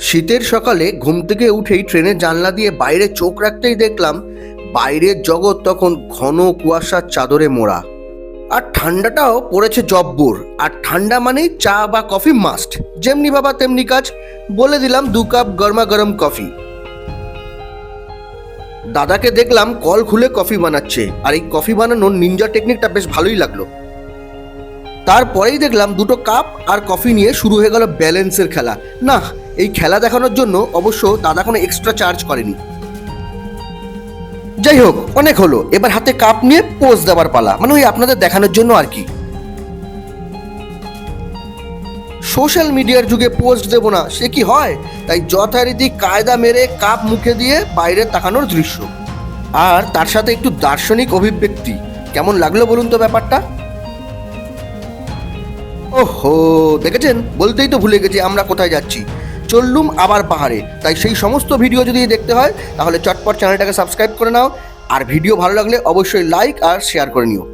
শীতের সকালে ঘুম থেকে উঠেই ট্রেনের জানলা দিয়ে বাইরে চোখ রাখতেই দেখলাম, বাইরের জগৎ তখন ঘন কুয়াশার চাদরে মোড়া। আর ঠান্ডাটাও পড়েছে জব্বর। আর ঠান্ডা মানেই চা বা কফি মাস্ট। যেমনি বাবা তেমনি কাজ। বলে দিলাম দু কাপ গরমা গরম কফি। দাদাকে দেখলাম কল খুলে কফি বানাচ্ছে। আর এই কফি বানানোর নিনজা টেকনিকটা বেশ ভালোই লাগল। তারপরেই দেখলাম দুটো কাপ আর কফি নিয়ে শুরু হয়ে গেল ব্যালেন্সের খেলা। না এই খেলা দেখানোর জন্য অবশ্য দাদা কোনো এক্সট্রা চার্জ করেনি। যাই হোক, অনেক হলো। এবার হাতে কাপ নিয়ে পোজ দেওয়ার পালা। মানে ওই আপনাদের দেখানোর জন্য আর কি। সোশ্যাল মিডিয়ার যুগে পোস্ট দেব না, সে কি হয়? তাই যথারীতি কায়দা মেরে কাপ মুখে দিয়ে বাইরে তাকানোর দৃশ্য। আর তার সাথে একটু দার্শনিক অভিব্যক্তি। কেমন লাগল বলুন তো ব্যাপারটা? ওহো, দেখেছেন? বলতেই তো ভুলে গেছি আমরা কোথায় যাচ্ছি। চললুম আবার পাহাড়ে। তাই সেই সমস্ত ভিডিও যদি দেখতে হয়, তাহলে চটপট চ্যানেলটাকে সাবস্ক্রাইব করে নাও। আর ভিডিও ভালো লাগলে অবশ্যই লাইক আর শেয়ার করে নিও।